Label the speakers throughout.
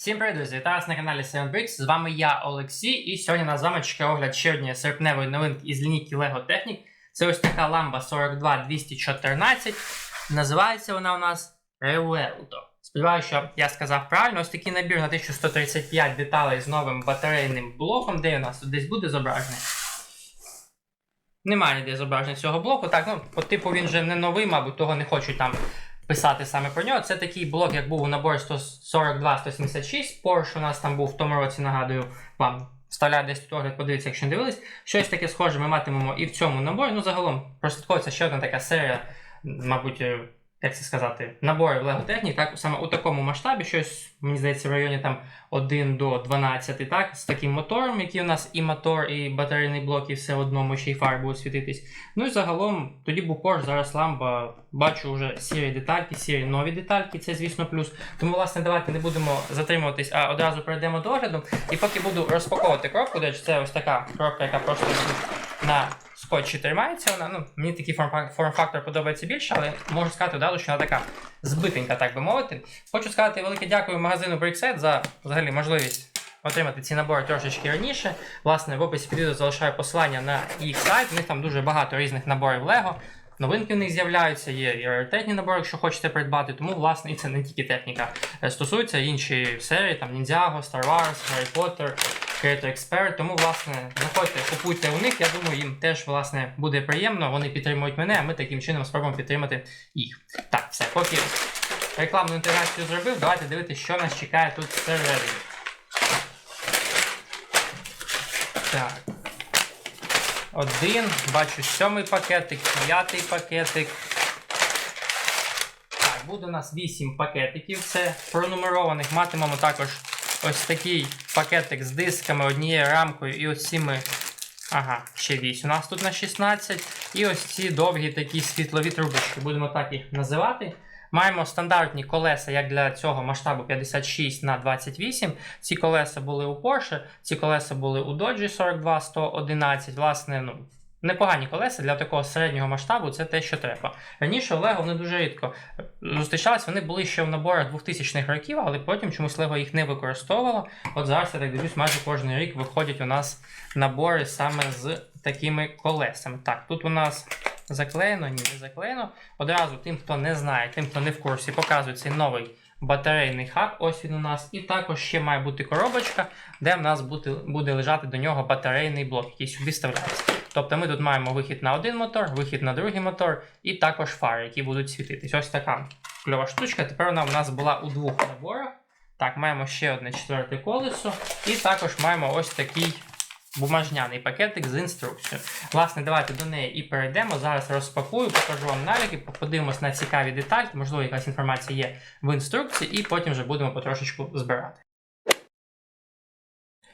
Speaker 1: Всім привіт, друзі! Вітаю вас на каналі Seven bricks З вами я, Олексій, і сьогодні на з вами чекає огляд ще однієї серпневої новинки із лінійки LEGO Technic. Це ось така ламба 42214. Називається вона у нас Revuelto. Сподіваюся, що я сказав правильно. Ось такий набір на 1135 деталей з новим батарейним блоком, де у нас десь буде зображення. Немає ніде зображення цього блоку. Так, ну, по типу він вже не новий, мабуть, того не хочу там писати саме про нього. Це такий блок, як був у наборі 142-176. Porsche у нас там був в тому році, нагадую, вам вставляю десь тут огляд, подивіться, якщо не дивились. Щось таке схоже ми матимемо і в цьому наборі. Ну, загалом прослідковується ще одна така серія, мабуть. Е, як це сказати, наборів леготехнік, так саме у такому масштабі, щось, мені здається, в районі там 1 до 12, так, з таким мотором, який у нас і мотор, і батарейний блок, і все одному ще й фарбу буде світитись. Ну і загалом тоді був Porsche, зараз ламба. Бачу вже сірі детальки, сірі нові детальки, це, звісно, плюс. Тому, власне, давайте не будемо затримуватись, а одразу перейдемо до огляду. І поки буду розпаковувати коробку, де це ось така кропка, яка просто на скотчі тримається вона. Ну, Мені такий форм-фактор подобається більше, але можу сказати одразу, що вона така збитенька, так би мовити. Хочу сказати велике дякую магазину Brickset за взагалі можливість. Отримати ці набори трошечки раніше. Власне, в описі під відео залишаю посилання на їх сайт. У них там дуже багато різних наборів Лего. Новинки в них з'являються, є і раритетні набори, якщо хочете придбати. Тому, власне, і це не тільки техніка е, стосується, інші серії, там Ninjago, Star Wars, Harry Potter, Creator Expert. Тому, власне, заходьте, купуйте у них. Я думаю, їм теж власне буде приємно. Вони підтримують мене, а ми таким чином спробуємо підтримати їх. Так, все, поки рекламну інтеграцію зробив, давайте дивитися, що нас чекає тут всередині. Так. Один. Бачу сьомий пакетик, п'ятий пакетик. Так, буде у нас вісім пакетиків. Це пронумерованих. Матимемо також ось такий пакетик з дисками, однією рамкою і ось цими. Ага, ще вісь у нас тут на 16. І ось ці довгі такі світлові трубочки, будемо так їх називати. Маємо стандартні колеса, як для цього масштабу 56 на 28. Ці колеса були у Porsche, ці колеса були у Dodge 42 111. Власне, ну. Непогані колеса для такого середнього масштабу це те, що треба. Раніше в Лего вони дуже рідко е, зустрічались, вони були ще в наборах 2000-х років, але потім чомусь Лего їх не використовувало. От зараз я так дивлюсь, майже кожен рік виходять у нас набори саме з такими колесами. Так, тут у нас заклеєно, ні, не заклеєно. Одразу тим, хто не знає, тим, хто не в курсі, показує цей новий батарейний хак, ось він у нас. І також ще має бути коробочка, де в нас буде буде лежати до нього батарейний блок, який сюди вставляється. Тобто ми тут маємо вихід на один мотор, вихід на другий мотор, і також фари, які будуть світитись. Ось така кльова штучка. Тепер вона в нас була у двох наборах. Так, маємо ще одне четверте колесо, і також маємо ось такий бумажняний пакетик з інструкцією. Власне, давайте до неї і перейдемо. Зараз розпакую, покажу вам наліки, подивимось на цікаві деталі, можливо, якась інформація є в інструкції, і потім вже будемо потрошечку збирати.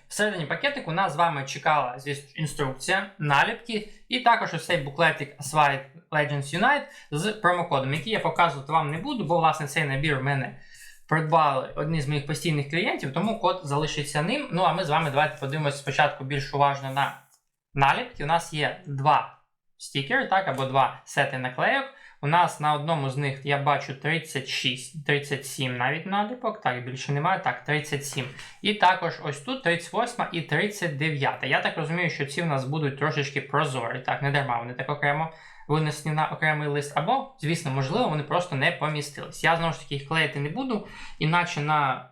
Speaker 1: Всередині пакетику нас з вами чекала звісно, інструкція, наліпки, і також ось цей буклетик Slide Legends Unite з промокодом, який я показувати вам не буду, бо, власне, цей набір в мене придбали одні з моїх постійних клієнтів, тому код залишиться ним. Ну а ми з вами давайте подивимось спочатку більш уважно на наліпки. У нас є два стікери, так, або два сети наклейок. У нас на одному з них я бачу 36, 37 навіть наліпок, так, більше немає, так, 37. І також ось тут 38 і 39. Я так розумію, що ці в нас будуть трошечки прозорі, так, не дарма вони так окремо винесені на окремий лист, або, звісно, можливо, вони просто не помістились. Я знову ж таки їх клеїти не буду, іначе на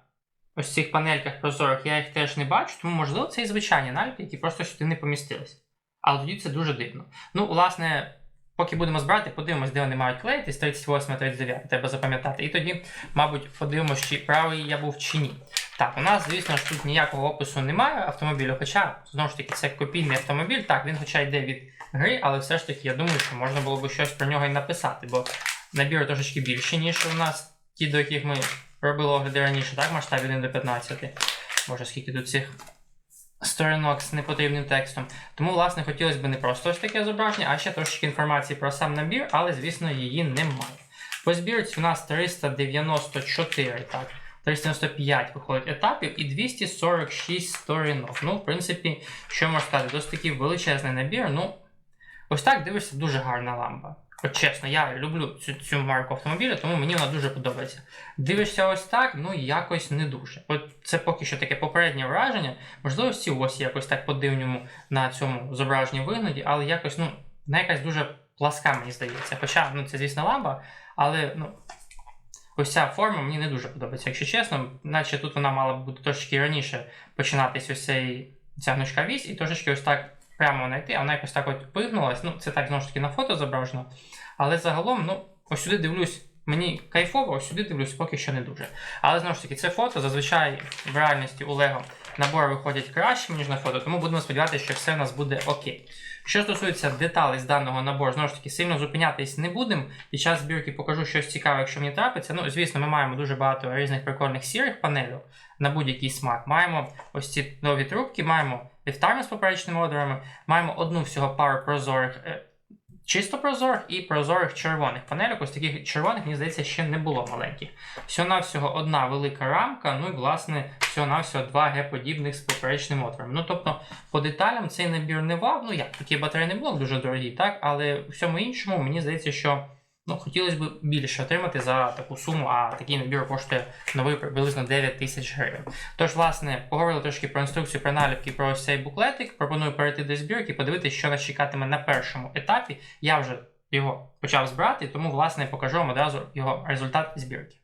Speaker 1: ось цих панельках прозорих я їх теж не бачу, тому, можливо, це і звичайні наліпки, які просто сюди не помістились. Але тоді це дуже дивно. Ну, власне, поки будемо збирати, подивимось, де вони мають клеїтись. 38, 39, треба запам'ятати. І тоді, мабуть, подивимось, чи правий я був чи ні. Так, у нас, звісно ж, тут ніякого опису немає автомобілю, хоча, знову ж таки, це копійний автомобіль. Так, він хоча йде від гри, але все ж таки я думаю, що можна було б щось про нього й написати, бо набір трошечки більше, ніж у нас ті, до яких ми робили огляди раніше, так, масштаб 1 до 15. Може, скільки тут цих сторінок з непотрібним текстом. Тому, власне, хотілося б не просто ось таке зображення, а ще трошечки інформації про сам набір, але, звісно, її немає. По збірці у нас 394, так. 395 виходить етапів і 246 сторінок. Ну, в принципі, що можна сказати, досить такий величезний набір. Ну, Ось так дивишся дуже гарна ламба. От чесно, я люблю цю цю марку автомобіля, тому мені вона дуже подобається. Дивишся ось так, ну якось не дуже. От це поки що таке попереднє враження. Можливо, всі ось якось так по-дивньому на цьому зображенні вигляді, але якось ну, вона якась дуже пласка, мені здається. Хоча ну, це, звісно, ламба, але ну, ось ця форма мені не дуже подобається. Якщо чесно, наче тут вона мала б бути трошечки раніше починатись ось цей, ця гнучка вісь і трошечки ось так прямо знайти, а вона якось так от вигнулась. Ну, це так знову ж таки на фото зображено. Але загалом, ну, ось сюди дивлюсь, мені кайфово, ось сюди дивлюсь, поки що не дуже. Але знову ж таки, це фото зазвичай в реальності у Лего набори виходять краще, ніж на фото, тому будемо сподіватися, що все в нас буде окей. Що стосується деталей з даного набору, знову ж таки, сильно зупинятись не будемо. Під час збірки покажу щось цікаве, якщо мені трапиться. Ну, звісно, ми маємо дуже багато різних прикольних сірих панелів на будь-який смак. Маємо ось ці нові трубки, маємо ліфтами з поперечними отворами, маємо одну всього пару прозорих. Е, чисто прозорих і прозорих червоних панелек. Ось таких червоних, мені здається, ще не було маленьких. Всього-навсього одна велика рамка, ну і, власне, всього-навсього два Г-подібних з поперечним отвором. Ну, тобто, по деталям цей набір не вав. Ну, як такий батарейний блок дуже дорогий, так? Але всьому іншому, мені здається, що Ну, хотілося б більше отримати за таку суму, а такий набір коштує новий приблизно 9 тисяч гривень. Тож, власне, поговорили трошки про інструкцію, про наліпки, про ось цей буклетик. Пропоную перейти до збірки подивитися, що нас чекатиме на першому етапі. Я вже його почав збирати, тому власне покажу вам одразу його результат збірки.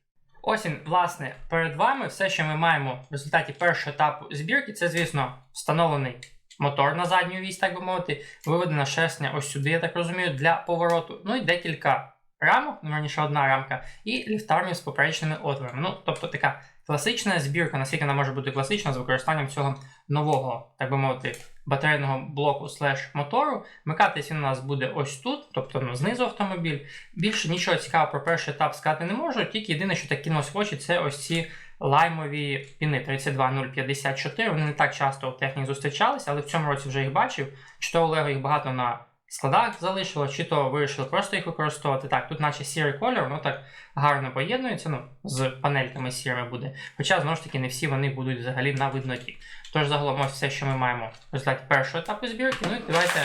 Speaker 1: Ось він, власне, перед вами все, що ми маємо в результаті першого етапу збірки, це, звісно, встановлений. Мотор на задню вісь, так би мовити, виведена шерстня ось сюди, я так розумію, для повороту. Ну і декілька рамок, ну раніше одна рамка, і ліфтарню з поперечними отворами. Ну, тобто така класична збірка, наскільки вона може бути класична з використанням цього нового, так би мовити, батарейного блоку слеш мотору. Микатись він у нас буде ось тут, тобто ну, знизу автомобіль. Більше нічого цікавого про перший етап сказати не можу, тільки єдине, що так кинулось в це ось ці. Лаймові піни 32054, вони не так часто у техніці зустрічалися, але в цьому році вже їх бачив. Чи то Олега їх багато на складах залишила, чи то вирішили просто їх використовувати. Так, тут наче сірий кольор, воно так гарно поєднується, ну, з панельками сірими буде. Хоча, знову ж таки, не всі вони будуть взагалі на видноті. Тож, загалом, ось все, що ми маємо в результаті першого етапу збірки. Ну і давайте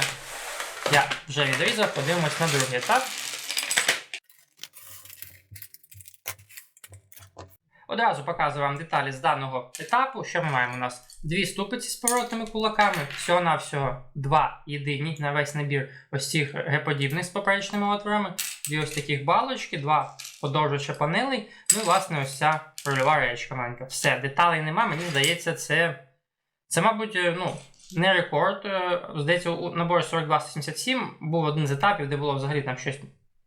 Speaker 1: я вже відрізав, подивимось на другий етап. Одразу показую вам деталі з даного етапу. Що ми маємо? У нас дві ступиці з поворотними кулаками, всього-навсього два єдині на весь набір ось цих геподібних з поперечними отворами, дві ось таких балочки, два подовжувача панелей. Ну і власне ось ця рольова речка маленька. Все, деталей нема, мені здається, це, це мабуть, е, ну. Не рекорд. Е, здається, у наборі 4277 був один з етапів, де було взагалі там щось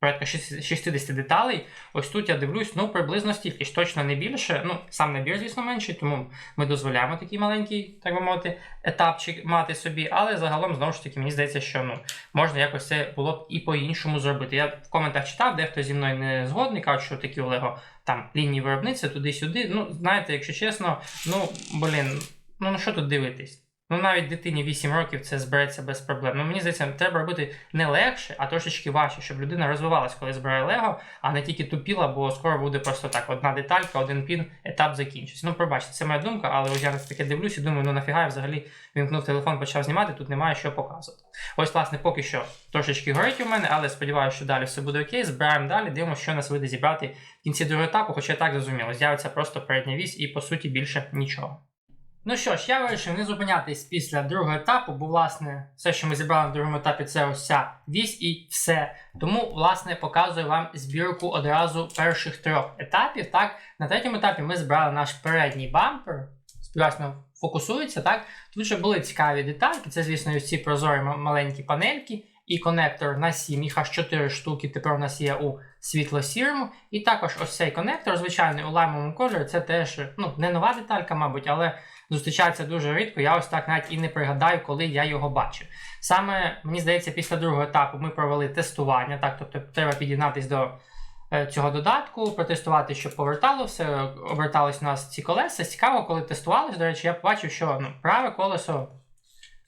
Speaker 1: порядка 60 деталей. Ось тут я дивлюсь, ну, приблизно стільки ж точно не більше. Ну, сам набір, звісно, менший, тому ми дозволяємо такий маленький, так би мовити, етапчик мати собі. Але загалом, знову ж таки, мені здається, що ну, можна якось це було б і по-іншому зробити. Я в коментах читав, дехто зі мною не згодний, кажуть, що такі Олего там лінії виробництва туди-сюди. Ну, знаєте, якщо чесно, ну, блін, ну що тут дивитись? Ну, навіть дитині 8 років це збереться без проблем. Ну, мені здається, треба робити не легше, а трошечки важче, щоб людина розвивалась, коли збирає Лего, а не тільки тупіла, бо скоро буде просто так: одна деталька, один пін, етап закінчиться. Ну, пробачте, це моя думка, але ось я на таке дивлюся, думаю, ну нафіга я взагалі вімкнув телефон, почав знімати, тут немає що показувати. Ось, власне, поки що трошечки горить у мене, але сподіваюся, що далі все буде окей. Збираємо далі, дивимося, що нас вийде зібрати в кінці другого етапу, хоча так зрозуміло, з'явиться просто передня вісь і по суті більше нічого. Ну що ж, я вирішив не зупинятись після другого етапу, бо, власне, все, що ми зібрали на другому етапі, це ось ця вісь і все. Тому, власне, показую вам збірку одразу перших трьох етапів. Так, На третьому етапі ми збирали наш передній бампер. Сподіваюся, фокусується, так? Тут ще були цікаві детальки, це, звісно, ці прозорі маленькі панельки і конектор на 7, їх аж 4 штуки, тепер у нас є у світло-сірому. І також ось цей конектор, звичайний у лаймовому кольорі, це теж ну, не нова деталька, мабуть, але зустрічається дуже рідко. Я ось так навіть і не пригадаю, коли я його бачив. Саме, мені здається, після другого етапу ми провели тестування, так, тобто треба підігнатись до. Е, цього додатку протестувати, щоб повертало все, обертались у нас ці колеса. Цікаво, коли тестувались, До речі, я побачив, що ну, праве колесо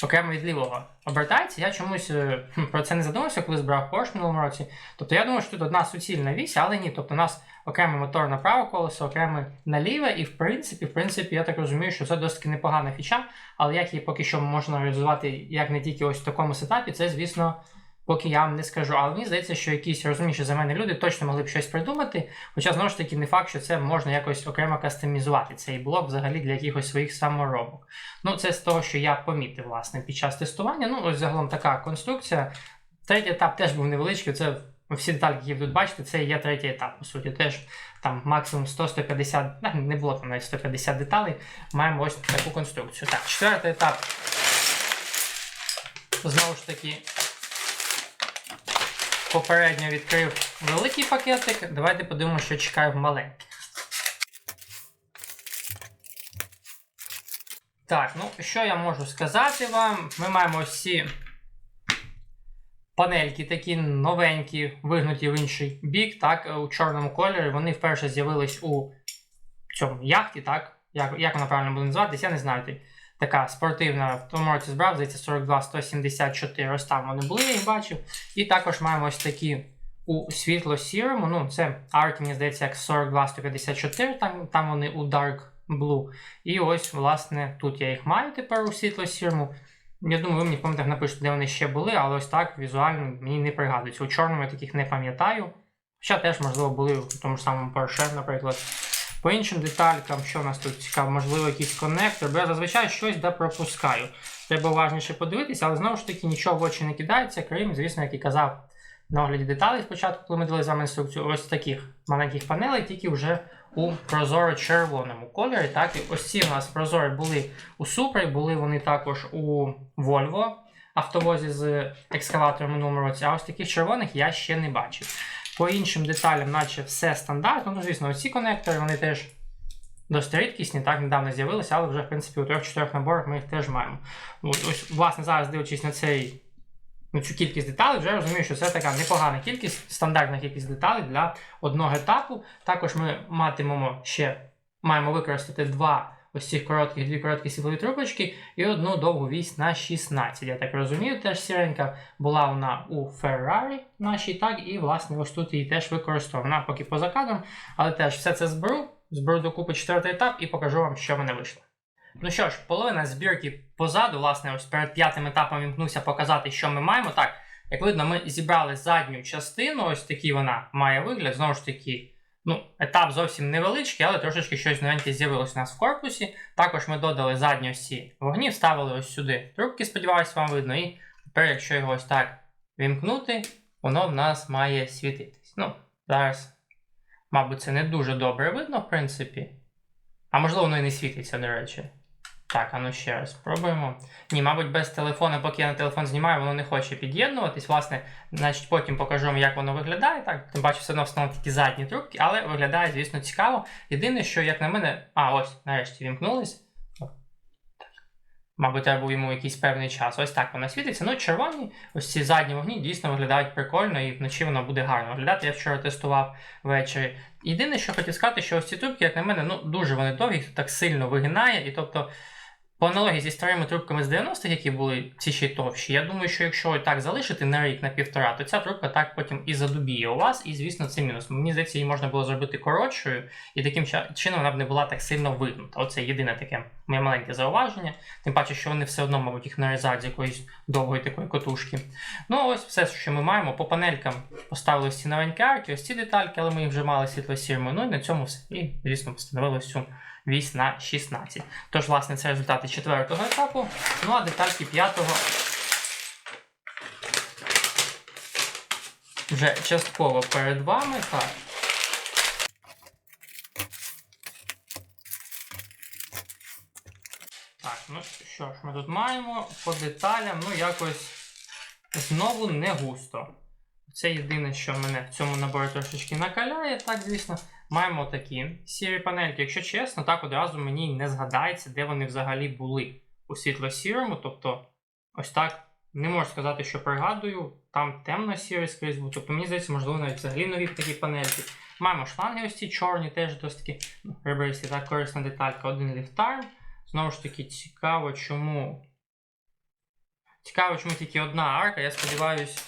Speaker 1: окремо від лівого обертається. Я чомусь е, про це не задумався, коли збирав Porsche минулому році. Тобто я думаю, що тут одна суцільна вісь, але ні. Тобто у нас окреме мотор на право колесо, окреме наліве, і в принципі, в принципі, я так розумію, що це досить непогана фіча, але як її поки що можна реалізувати як не тільки ось в такому сетапі, це, звісно поки я вам не скажу. Але мені здається, що якісь розумніші за мене люди точно могли б щось придумати. Хоча знову ж таки не факт, що це можна якось окремо кастомізувати цей блок взагалі для якихось своїх саморобок. Ну, це з того, що я помітив власне під час тестування. Ну, ось загалом така конструкція. Третій етап теж був невеличкий. Це всі деталі, які ви тут бачите, це є третій етап. По суті, теж там максимум 100-150, ну, не було там навіть 150 деталей. Маємо ось таку конструкцію. Так, четвертий етап. Знову ж таки попередньо відкрив великий пакетик. Давайте подивимося, що чекає в маленьких. Так, ну що я можу сказати вам? Ми маємо всі панельки такі новенькі, вигнуті в інший бік, так, у чорному кольорі. Вони вперше з'явились у цьому яхті, так? Як як вона правильно буде називатися, я не знаю така спортивна в тому році збрав, здається, 42 174 Ось там вони були, я їх бачив. І також маємо ось такі у світло-сірому. Ну, це арт, мені здається, як 42 154 там там вони у Dark Blue. І ось, власне, тут я їх маю тепер у світло-сірому. Я думаю, ви мені пам'ятаєте напишете, де вони ще були, але ось так візуально мені не пригадується. У чорному я таких не пам'ятаю. Хоча теж, можливо, були в тому ж самому Порше, наприклад. По іншим деталькам, що в нас тут цікаво, можливо, якийсь коннектор, бо я зазвичай щось де пропускаю. Треба уважніше подивитися, але знову ж таки нічого в очі не кидається, крім, звісно, як і казав на огляді деталей спочатку, коли ми дали з інструкцію, ось таких маленьких панелей, тільки вже у прозоро-червоному кольорі. Так, і ось ці у нас прозорі були у Супри, були вони також у Volvo. Автовозі з екскаватором минулому році, а ось таких червоних я ще не бачив. По іншим деталям, наче все стандартно. Ну, звісно, оці конектори вони теж досить рідкісні, так недавно з'явилися, але вже, в принципі, у трьох-чотирьох наборах ми їх теж маємо. От, Ось, власне, зараз дивлячись на цей. Ну, цю кількість деталей, вже розумію, що це така непогана кількість, стандартна кількість деталей для одного етапу. Також ми матимемо ще, маємо використати два ось цих коротких, дві короткі світлові трубочки і одну довгу вісь на 16. Я так розумію, теж сіренька була вона у Феррарі, нашій, так, і власне ось тут її теж використовував. Ну, поки поза кадром, але теж все це зберу, зберу докупи четвертий етап і покажу вам, що мене вийшло. Ну що ж, половина збірки позаду, власне, ось перед п'ятим етапом вімкнувся показати, що ми маємо. Так, як видно, ми зібрали задню частину, ось такий вона має вигляд. Знову ж таки, Ну, етап зовсім невеличкий, але трошечки щось новеньке з'явилось у нас в корпусі. Також ми додали задні осі вогні, вставили ось сюди трубки, сподіваюся, вам видно. І тепер, якщо його ось так вімкнути, воно в нас має світитись. Ну, зараз, мабуть, це не дуже добре видно, в принципі. А можливо, воно і не світиться, до речі. Так, а ну ще раз спробуємо. Ні, мабуть, без телефону, поки я на телефон знімаю, воно не хоче під'єднуватись. Власне, значить, потім покажу вам, як воно виглядає. Так, тим бачу, все одно встановлено тільки задні трубки, але виглядає, звісно, цікаво. Єдине, що, як на мене, а ось, нарешті, вімкнулись. Мабуть, треба був йому якийсь певний час. Ось так вона світиться. Ну, червоні, ось ці задні вогні дійсно виглядають прикольно, і вночі воно буде гарно виглядати. Я вчора тестував ввечері. Єдине, що хотів сказати, що ось ці трубки, як на мене, ну дуже вони довгі, їх так сильно вигинає, і тобто. По аналогії зі старими трубками з 90-х, які були ці ще й товщі, я думаю, що якщо так залишити на рік на півтора, то ця трубка так потім і задубіє у вас, і звісно, це мінус. Мені здається, її можна було зробити коротшою, і таким чином вона б не була так сильно вигнута. Оце єдине таке моє маленьке зауваження. Тим паче, що вони все одно, мабуть, їх нарізають з якоїсь довгої такої котушки. Ну, ось все, що ми маємо. По панелькам поставили всі новенькі арки, ось ці детальки, але ми їх вже мали світло сірми. Ну і на цьому все. І, звісно, встановили всю вісь на 16. Тож, власне, це результати четвертого етапу. Ну а детальки п'ятого вже частково перед вами. Так. Так, ну що ж, ми тут маємо по деталям, ну якось знову не густо. Це єдине, що мене в цьому наборі трошечки накаляє, так, звісно. Маємо такі сірі панельки. Якщо чесно, так одразу мені не згадається, де вони взагалі були у світло-сірому. Тобто, ось так не можу сказати, що пригадую, там темно сірий скрізь був. Тобто, мені здається, можливо, навіть взагалі нові такі панельки. Маємо шланги ось ці чорні, теж досить такі ну, реберсі, так, корисна деталька, один ліфтар. Знову ж таки, цікаво, чому. Цікаво, чому тільки одна арка. Я сподіваюся,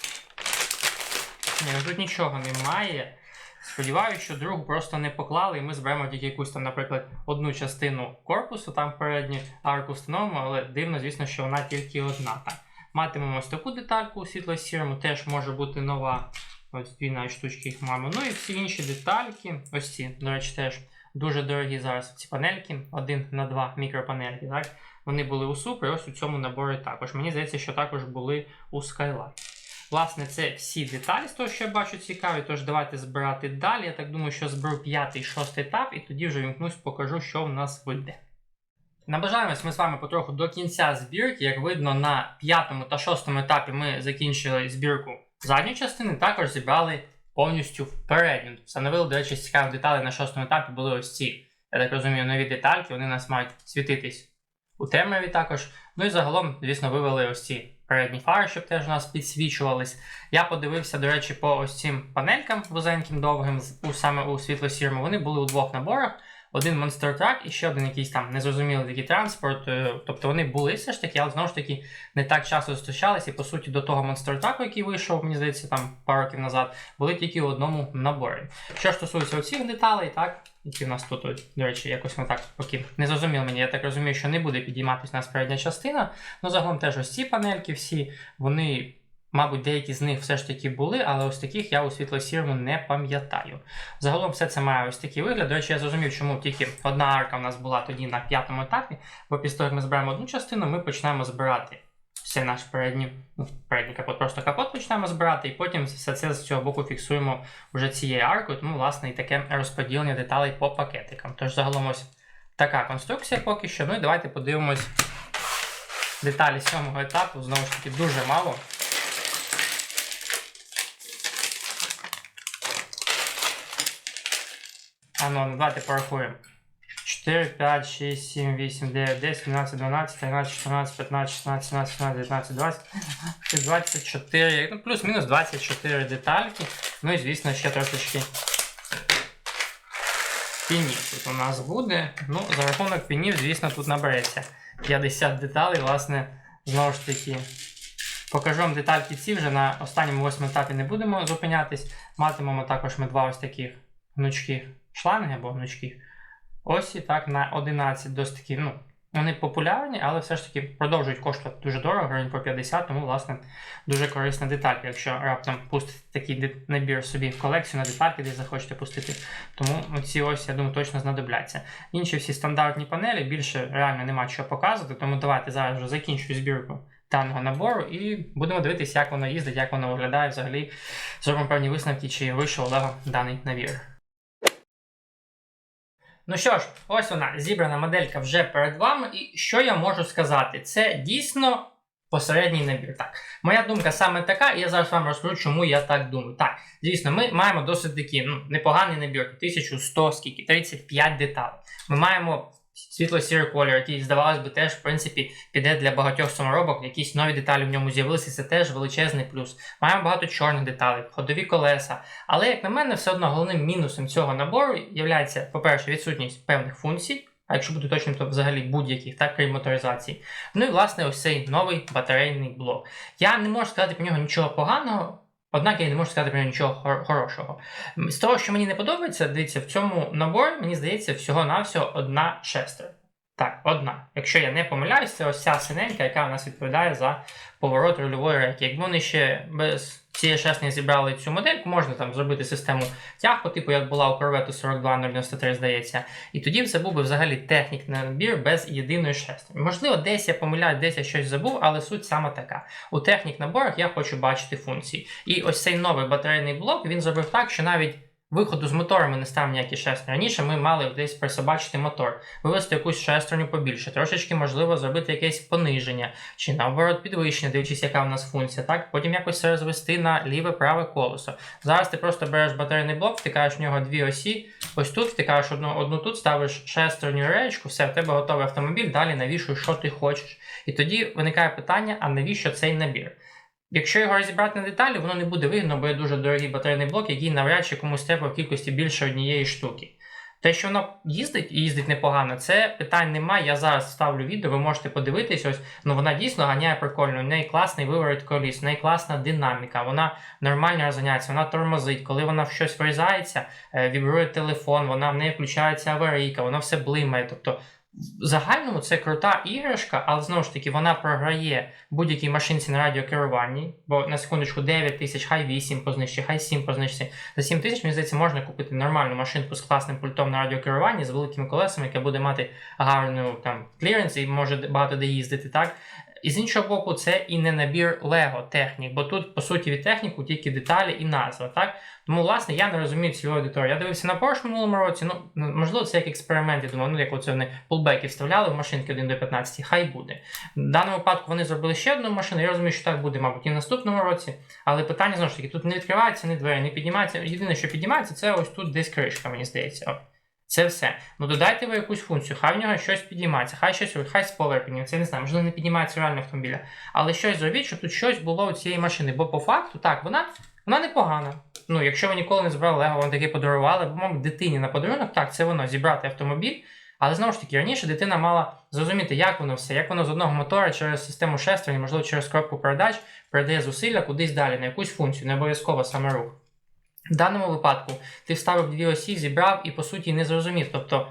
Speaker 1: Ні, ну тут нічого немає. Сподіваюсь, що друг просто не поклали, і ми зберемо тільки якусь там, наприклад, одну частину корпусу, там передню арку встановимо, але дивно, звісно, що вона тільки одна. Так. Матимемо ось таку детальку у світло-сірому, теж може бути нова. Ось дві навіть штучки їх маємо. Ну і всі інші детальки, ось ці, до речі, теж дуже дорогі зараз ці панельки, один на два мікропанельки. так? Вони були у супер, ось у цьому наборі також. Мені здається, що також були у Skylight. Власне, це всі деталі з того, що я бачу, цікаві. Тож давайте збирати далі. Я так думаю, що зберу п'ятий, шостий етап, і тоді вже вімкнусь, покажу, що в нас вийде. Наближаємось ми з вами потроху до кінця збірки. Як видно, на п'ятому та шостому етапі ми закінчили збірку задньої частини, також зібрали повністю передню. Встановили, до речі, цікаві деталі на шостому етапі були ось ці. Я так розумію, нові детальки, вони у нас мають світитись у темряві також. Ну і загалом, звісно, вивели ось ці передні фари, щоб теж у нас підсвічувались. Я подивився, до речі, по ось цим панелькам вузеньким довгим, саме у світло-сірому. Вони були у двох наборах один Monster Truck і ще один якийсь там незрозумілий такий транспорт. Е, тобто вони були все ж таки, але знову ж таки не так часто зустрічалися. І по суті, до того Monster Truck, який вийшов, мені здається, там пару років назад, були тільки в одному наборі. Що ж стосується оцих деталей, так. Які в нас тут, до речі, якось ми так поки не зрозуміло мені. Я так розумію, що не буде підійматися нас передня частина. Ну загалом теж ось ці панельки, всі вони Мабуть, деякі з них все ж таки були, але ось таких я у світло-сірому не пам'ятаю. Загалом все це має ось такий вигляд. До речі, я зрозумів, чому тільки одна арка в нас була тоді на п'ятому етапі, бо після того, як ми збираємо одну частину, ми почнемо збирати все наш передній, ну, передній капот, просто капот почнемо збирати, і потім все це з цього боку фіксуємо вже цією аркою, тому, власне, і таке розподілення деталей по пакетикам. Тож, загалом ось така конструкція поки що. Ну і давайте подивимось деталі сьомого етапу. Знову ж таки, дуже мало. Ану, давайте порахуємо. 4, 5, 6, 7, 8, 9, 10, 12, 12, 13, 14, 15, 16, 17, 18, 19, 20, 24, ну плюс-мінус 24 детальки. Ну і звісно ще трошечки пінів тут у нас буде. Ну, За рахунок пінів, звісно, тут набереться 50 деталей, власне, знову ж таки. Покажу вам детальки ці вже на останньому восьмому етапі не будемо зупинятись. Матимемо також ми два ось таких гнучких шланги або гнучки. Ось і так на 11 досить такі, ну, вони популярні, але все ж таки продовжують коштувати дуже дорого, гривень по 50, тому, власне, дуже корисна деталька, якщо раптом пустити такий набір собі в колекцію на детальки, де захочете пустити. Тому ці ось, я думаю, точно знадобляться. Інші всі стандартні панелі, більше реально нема чого показувати, тому давайте зараз вже закінчую збірку даного набору і будемо дивитися, як воно їздить, як воно виглядає взагалі. Зробимо певні висновки, чи вийшов Олега даний набір. Ну що ж, ось вона зібрана моделька вже перед вами. І що я можу сказати? Це дійсно посередній набір. Так, моя думка саме така, і я зараз вам розкажу, чому я так думаю. Так, звісно, ми маємо досить такий ну, непоганий набір, 1100, скільки 35 деталей. Ми маємо світло-сірий колір, який, здавалось би, теж в принципі піде для багатьох саморобок. Якісь нові деталі в ньому з'явилися, це теж величезний плюс. Маємо багато чорних деталей, ходові колеса. Але, як на мене, все одно головним мінусом цього набору є, по-перше, відсутність певних функцій. А якщо бути точним, то взагалі будь-яких, так, крім моторизації. Ну і власне ось цей новий батарейний блок. Я не можу сказати про нього нічого поганого, Однак я не можу сказати про нічого хор хорошого. З того, що мені не подобається, дивіться, в цьому наборі, мені здається, всього-навсього одна шестерня. Так, одна. Якщо я не помиляюсь, це ось ця синенька, яка у нас відповідає за поворот рульової рейки. Якби вони ще без цієї шесни зібрали цю модельку, можна там зробити систему тягу, типу як була у Corvette 42093, здається. І тоді це був би взагалі технік на набір без єдиної шесни. Можливо, десь я помиляю, десь я щось забув, але суть саме така. У технік наборах я хочу бачити функції. І ось цей новий батарейний блок він зробив так, що навіть. Виходу з моторами не став ніякі шестерні. Раніше ми мали десь присобачити мотор, вивести якусь шестерню побільше, трошечки, можливо, зробити якесь пониження чи наоборот підвищення, дивлячись, яка в нас функція. Так, потім якось це розвести на ліве праве колесо. Зараз ти просто береш батарейний блок, втикаєш в нього дві осі. Ось тут втикаєш одну одну тут, ставиш шестерню реєчку, все, в тебе готовий автомобіль, далі навішуєш, що ти хочеш. І тоді виникає питання: а навіщо цей набір? Якщо його розібрати на деталі, воно не буде вигідно, бо є дуже дорогий батарейний блок, який навряд чи комусь треба в кількості більше однієї штуки. Те, що вона їздить і їздить непогано, це питань немає. Я зараз ставлю відео, ви можете подивитись, ось ну вона дійсно ганяє прикольно, у неї класний виворот коліс, в неї класна динаміка, вона нормально розганяється, вона тормозить. Коли вона в щось врізається, е, вібрує телефон, вона в неї включається аварійка, вона все блимає. Тобто в загальному це крута іграшка, але знову ж таки вона програє будь-якій машинці на радіокеруванні, бо на секундочку 9 тисяч, хай 8 по знищі, хай 7 по знищці. За 7 тисяч, мені здається, можна купити нормальну машинку з класним пультом на радіокеруванні з великими колесами, яка буде мати гарну там кліренс і може багато де їздити так. І з іншого боку, це і не набір Лего технік, бо тут, по суті, від техніку тільки деталі і назва. так? Тому, власне, я не розумію цю аудиторії. Я дивився на Porsche минулому році, ну, ну, можливо, це як експеримент, я думаю, ну як оце вони пулбеки вставляли в машинки 1 до 15, хай буде. В даному випадку вони зробили ще одну машину, я розумію, що так буде, мабуть, і в наступному році. Але питання знову ж таки, тут не відкривається, ні двері, не піднімається. Єдине, що піднімається, це ось тут десь кришка, мені здається. Це все. Ну додайте ви якусь функцію, хай в нього щось підіймається, хай щось хай сповер підніметься, я не знаю, можливо, не піднімається реальне автомобіля. Але щось зробіть, щоб тут щось було у цієї машини. Бо по факту так, вона вона непогана. Ну, якщо ви ніколи не збирали Лего, вам таке подарували, бо мабуть, дитині на подарунок, так, це воно зібрати автомобіль. Але знову ж таки, раніше дитина мала зрозуміти, як воно все, як воно з одного мотора через систему шестерні, можливо, через коробку передач передає зусилля кудись далі, на якусь функцію, не обов'язково саме рух. В даному випадку ти вставив дві осі, зібрав і, по суті, не зрозумів. Тобто,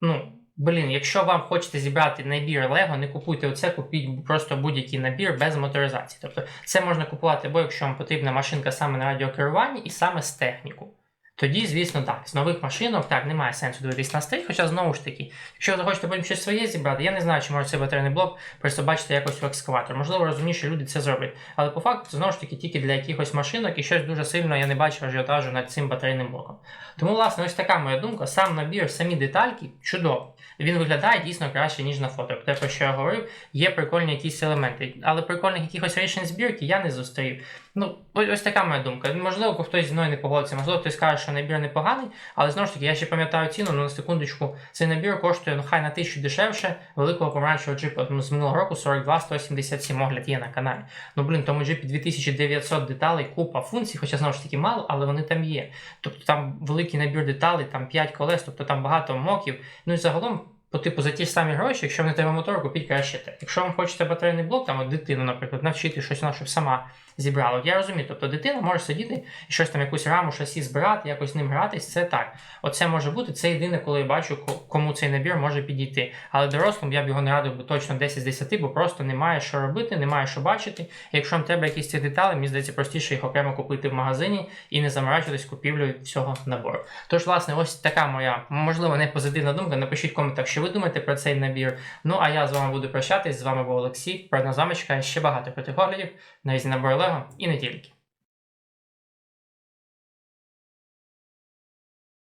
Speaker 1: ну, блін, якщо вам хочете зібрати набір Лего, не купуйте оце, купіть просто будь-який набір без моторизації. Тобто, це можна купувати, або якщо вам потрібна машинка саме на радіокеруванні і саме з техніку. Тоді, звісно, так, з нових машинок так, немає сенсу дивитись на стиль, хоча знову ж таки, якщо ви захочете потім щось своє зібрати, я не знаю, чи може цей батарейний блок присобачити якось в екскаватор. Можливо, розумію, що люди це зроблять. Але по факту, знову ж таки, тільки для якихось машинок і щось дуже сильно я не бачу ажіотажу над цим батарейним блоком. Тому, власне, ось така моя думка: сам набір, самі детальки чудово. Він виглядає дійсно краще, ніж на фото. Те, про що я говорив, є прикольні якісь елементи. Але прикольних якихось рішень збірки я не зустрів. Ну, ось, така моя думка. Можливо, хтось зі мною не погодиться, можливо, хтось скаже, що набір непоганий, але знову ж таки, я ще пам'ятаю ціну, ну на секундочку, цей набір коштує ну хай на тисячу дешевше великого помаранчевого джипа ну, з минулого року 42-177 огляд є на каналі. Ну блін, тому джипі 2900 деталей, купа функцій, хоча знову ж таки мало, але вони там є. Тобто там великий набір деталей, там 5 колес, тобто там багато моків. Ну і загалом. Бо, ну, типу, за ті ж самі гроші, якщо не треба мотор, купіть краще те. Якщо вам хочете батарейний блок, там от дитину, наприклад, навчити щось вона щоб сама зібрала. Я розумію, тобто дитина може сидіти і щось там, якусь раму, шасі збирати, якось з ним гратись, це так. Оце може бути. Це єдине, коли я бачу, кому цей набір може підійти. Але дорослим я б його не радив би точно 10 з 10, бо просто немає що робити, немає що бачити. Якщо вам треба якісь ці деталі, мені здається, простіше їх окремо купити в магазині і не заморачуватись купівлею всього набору. Тож, власне, ось така моя можливо не позитивна думка. Напишіть в коментах, що ви ви думаєте про цей набір. Ну а я з вами буду прощатись. З вами був Олексій, Про прогнозамочка, ще багато крутих оглядів на різні набори Лего і не тільки.